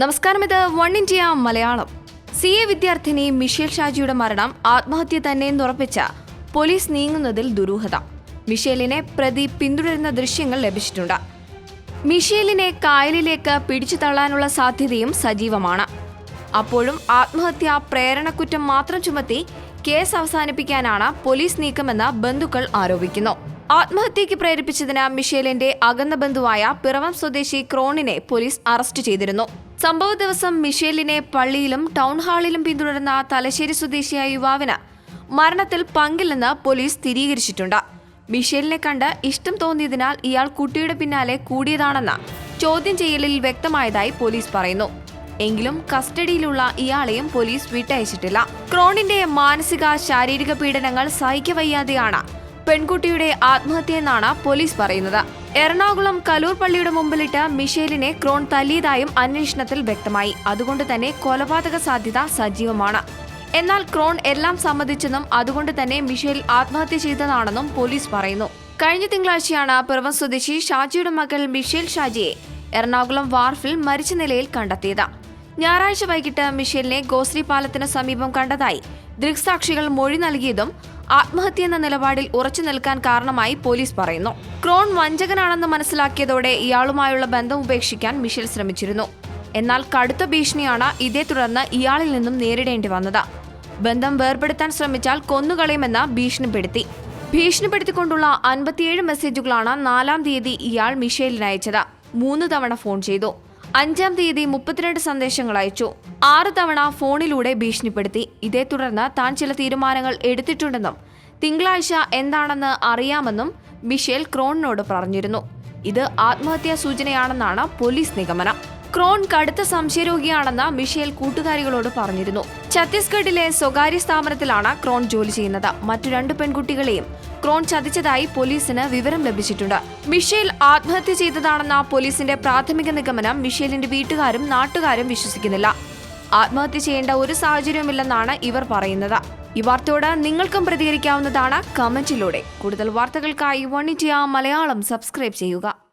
നമസ്കാരം ഇത് one India Malayalam. C A വിദ്യാർത്ഥിനി മിഷേൽ ഷാജിയുടെ മരണം ആത്മഹത്യ തന്നെയെന്ന് ഉറപ്പിച്ച പോലീസ് നീങ്ങുന്നതിൽ ദുരൂഹത. മിഷേലിനെ പ്രതി പിന്തുടരുന്ന ദൃശ്യങ്ങൾ ലഭിച്ചിട്ടുണ്ട്. മിഷേലിനെ കായലിലേക്ക് പിടിച്ചു തള്ളാനുള്ള സാധ്യതയും സജീവമാണ്. അപ്പോഴും ആത്മഹത്യ പ്രേരണക്കുറ്റം മാത്രം ചുമത്തി കേസ് അവസാനിപ്പിക്കാനാണ് പോലീസ് നീക്കമെന്ന് ബന്ധുക്കൾ ആരോപിക്കുന്നു. ആത്മഹത്യയ്ക്ക് പ്രേരിപ്പിച്ചതിന് മിഷേലിന്റെ അകന്ന ബന്ധുവായ പിറവം സ്വദേശി ക്രോണിനെ പോലീസ് അറസ്റ്റ് ചെയ്തിരുന്നു. സംഭവ ദിവസം മിഷേലിനെ പള്ളിയിലും ടൗൺ ഹാളിലും പിന്തുടർന്ന തലശ്ശേരി സ്വദേശിയായ യുവാവിന് മരണത്തിൽ പങ്കില്ലെന്ന് പോലീസ് സ്ഥിരീകരിച്ചിട്ടുണ്ട്. മിഷേലിനെ കണ്ട് ഇഷ്ടം തോന്നിയതിനാൽ ഇയാൾ കുട്ടിയുടെ പിന്നാലെ കൂടിയതാണെന്ന് ചോദ്യം ചെയ്യലിൽ വ്യക്തമായതായി പോലീസ് പറയുന്നു. എങ്കിലും കസ്റ്റഡിയിലുള്ള ഇയാളെയും പോലീസ് വിട്ടയച്ചിട്ടില്ല. ക്രോണിന്റെ മാനസിക ശാരീരിക പീഡനങ്ങൾ സഹിക്കവയ്യാതെയാണ് പെൺകുട്ടിയുടെ ആത്മഹത്യയെന്നാണ് പോലീസ് പറയുന്നത്. എറണാകുളം കലൂർ പള്ളിയുടെ മുമ്പിലിട്ട മിഷേലിനെ ക്രോൺ തല്ലിയതായും അന്വേഷണത്തിൽ വ്യക്തമായി. അതുകൊണ്ട് തന്നെ കൊലപാതക സാധ്യത സജീവമാണ്. എന്നാൽ ക്രോൺ എല്ലാം സമ്മതിച്ചെന്നും അതുകൊണ്ട് തന്നെ മിഷേൽ ആത്മഹത്യ ചെയ്തതാണെന്നും പോലീസ് പറയുന്നു. കഴിഞ്ഞ തിങ്കളാഴ്ചയാണ് പിറവം സ്വദേശി ഷാജിയുടെ മകൾ മിഷേൽ ഷാജിയെ എറണാകുളം വാർഫിൽ മരിച്ച നിലയിൽ കണ്ടെത്തിയത്. ഞായറാഴ്ച വൈകിട്ട് മിഷേലിനെ ഗോശ്രീ പാലത്തിന് സമീപം കണ്ടതായി ദൃക്സാക്ഷികൾ മൊഴി നൽകിയതും ആത്മഹത്യ എന്ന നിലപാടിൽ ഉറച്ചു നിൽക്കാൻ കാരണമായി പോലീസ് പറയുന്നു. ക്രോൺ വഞ്ചകനാണെന്ന് മനസ്സിലാക്കിയതോടെ ഇയാളുമായുള്ള ബന്ധം ഉപേക്ഷിക്കാൻ മിഷേൽ ശ്രമിച്ചിരുന്നു. എന്നാൽ കടുത്ത ഭീഷണിയാണ് ഇതേ തുടർന്ന് ഇയാളിൽ നിന്നും നേരിടേണ്ടി വന്നത്. ബന്ധം വേർപെടുത്താൻ ശ്രമിച്ചാൽ കൊന്നുകളയുമെന്ന് ഭീഷണിപ്പെടുത്തി. ഭീഷണിപ്പെടുത്തിക്കൊണ്ടുള്ള അൻപത്തിയേഴ് മെസ്സേജുകളാണ് നാലാം തീയതി ഇയാൾ മിഷേലിന് അയച്ചത്. മൂന്ന് തവണ ഫോൺ ചെയ്തു. അഞ്ചാം തീയതി മുപ്പത്തിരണ്ട് സന്ദേശങ്ങൾ അയച്ചു. ആറ് തവണ ഫോണിലൂടെ ഭീഷണിപ്പെടുത്തി. ഇതേ തുടർന്ന് താൻ ചില തീരുമാനങ്ങൾ എടുത്തിട്ടുണ്ടെന്നും തിങ്കളാഴ്ച എന്താണെന്ന് അറിയാമെന്നും മിഷേൽ ക്രോണിനോട് പറഞ്ഞിരുന്നു. ഇത് ആത്മഹത്യാ സൂചനയാണെന്നാണ് പോലീസ് നിഗമനം. ക്രോൺ കടുത്ത സംശയരോഗിയാണെന്ന് മിഷേൽ കൂട്ടുകാരികളോട് പറഞ്ഞിരുന്നു. ഛത്തീസ്ഗഡിലെ സ്വകാര്യ സ്ഥാപനത്തിലാണ് ക്രോൺ ജോലി ചെയ്യുന്നത്. മറ്റു രണ്ട് പെൺകുട്ടികളെയും ക്രോൺ ചതിച്ചതായി പോലീസിന് വിവരം ലഭിച്ചിട്ടുണ്ട്. മിഷേൽ ആത്മഹത്യ ചെയ്തതാണെന്ന പോലീസിന്റെ പ്രാഥമിക നിഗമനം മിഷേലിന്റെ വീട്ടുകാരും നാട്ടുകാരും വിശ്വസിക്കുന്നില്ല. ആത്മഹത്യ ചെയ്യേണ്ട ഒരു സാഹചര്യവുമില്ലെന്നാണ് ഇവർ പറയുന്നത്. ഈ വാർത്തയോട് നിങ്ങൾക്കും പ്രതികരിക്കാവുന്നതാണ് കമന്റിലൂടെ. കൂടുതൽ വാർത്തകൾക്കായി വൺ ഇന്ത്യ മലയാളം സബ്സ്ക്രൈബ് ചെയ്യുക.